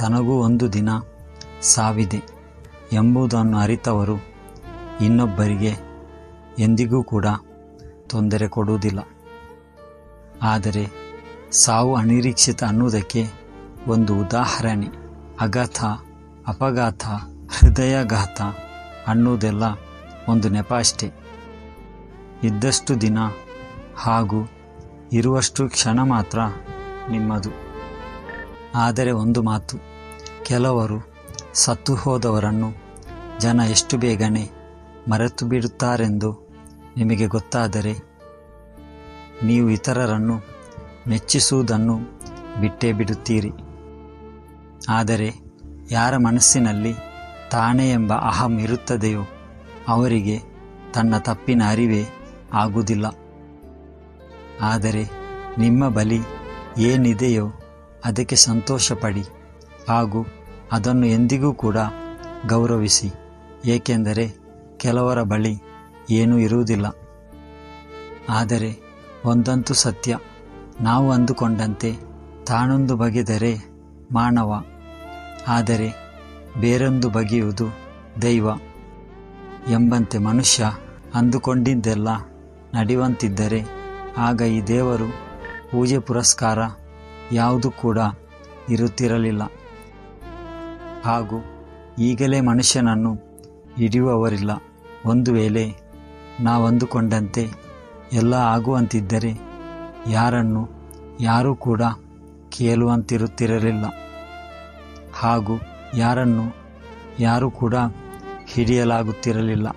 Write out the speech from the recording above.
ತನಗೂ ಒಂದು ದಿನ ಸಾವಿದೆ ಎಂಬುದನ್ನು ಅರಿತವರು ಇನ್ನೊಬ್ಬರಿಗೆ ಎಂದಿಗೂ ಕೂಡ ತೊಂದರೆ ಕೊಡುವುದಿಲ್ಲ. ಆದರೆ ಸಾವು ಅನಿರೀಕ್ಷಿತ ಅನ್ನುವುದಕ್ಕೆ ಒಂದು ಉದಾಹರಣೆ. ಅಗಾಥ ಅಪಘಾತ, ಹೃದಯಾಘಾತ ಅನ್ನುವುದೆಲ್ಲ ಒಂದು ನೆಪ ಅಷ್ಟೇ. ಇದ್ದಷ್ಟು ದಿನ ಹಾಗೂ ಇರುವಷ್ಟು ಕ್ಷಣ ಮಾತ್ರ ನಿಮ್ಮದು. ಆದರೆ ಒಂದು ಮಾತು ಕೆಲವರು ಸತ್ತು ಹೋದವರನ್ನು ಜನ ಎಷ್ಟು ಬೇಗನೆ ಮರೆತು ಬಿಡುತ್ತಾರೆಂದು ನಿಮಗೆ ಗೊತ್ತಾದರೆ ನೀವು ಇತರರನ್ನು ಮೆಚ್ಚಿಸುವುದನ್ನು ಬಿಟ್ಟೇ ಬಿಡುತ್ತೀರಿ. ಆದರೆ ಯಾರ ಮನಸ್ಸಿನಲ್ಲಿ ತಾನೇ ಎಂಬ ಅಹಂ ಇರುತ್ತದೆಯೋ ಅವರಿಗೆ ತನ್ನ ತಪ್ಪಿನ ಅರಿವೇ ಆಗುವುದಿಲ್ಲ. ಆದರೆ ನಿಮ್ಮ ಬಳಿ ಏನಿದೆಯೋ ಅದಕ್ಕೆ ಸಂತೋಷಪಡಿ ಹಾಗೂ ಅದನ್ನು ಎಂದಿಗೂ ಕೂಡ ಗೌರವಿಸಿ, ಏಕೆಂದರೆ ಕೆಲವರ ಬಳಿ ಏನೂ ಇರುವುದಿಲ್ಲ. ಆದರೆ ಒಂದಂತೂ ಸತ್ಯ, ನಾವು ಅಂದುಕೊಂಡಂತೆ ತಾನೊಂದು ಬಗೆದರೆ ಮಾನವ, ಆದರೆ ಬೇರೊಂದು ಬಗೆಯುವುದು ದೈವ ಎಂಬಂತೆ ಮನುಷ್ಯ ಅಂದುಕೊಂಡಿದ್ದೆಲ್ಲ ನಡೆಯುವಂತಿದ್ದರೆ ಆಗ ಈ ದೇವರು ಪೂಜೆ ಪುರಸ್ಕಾರ ಯಾವುದು ಕೂಡ ಇರುತ್ತಿರಲಿಲ್ಲ. ಹಾಗೂ ಈಗಲೇ ಮನುಷ್ಯನನ್ನು ಹಿಡಿಯುವವರಿಲ್ಲ. ಒಂದು ವೇಳೆ ನಾವಂದುಕೊಂಡಂತೆ ಎಲ್ಲ ಆಗುವಂತಿದ್ದರೆ ಯಾರನ್ನು ಯಾರೂ ಕೂಡ ಕೇಳುವಂತಿರುತ್ತಿರಲಿಲ್ಲ. ಹಾಗೂ ಯಾರನ್ನು ಯಾರೂ ಕೂಡ ಹಿಡಿಯಲಾಗುತ್ತಿರಲಿಲ್ಲ.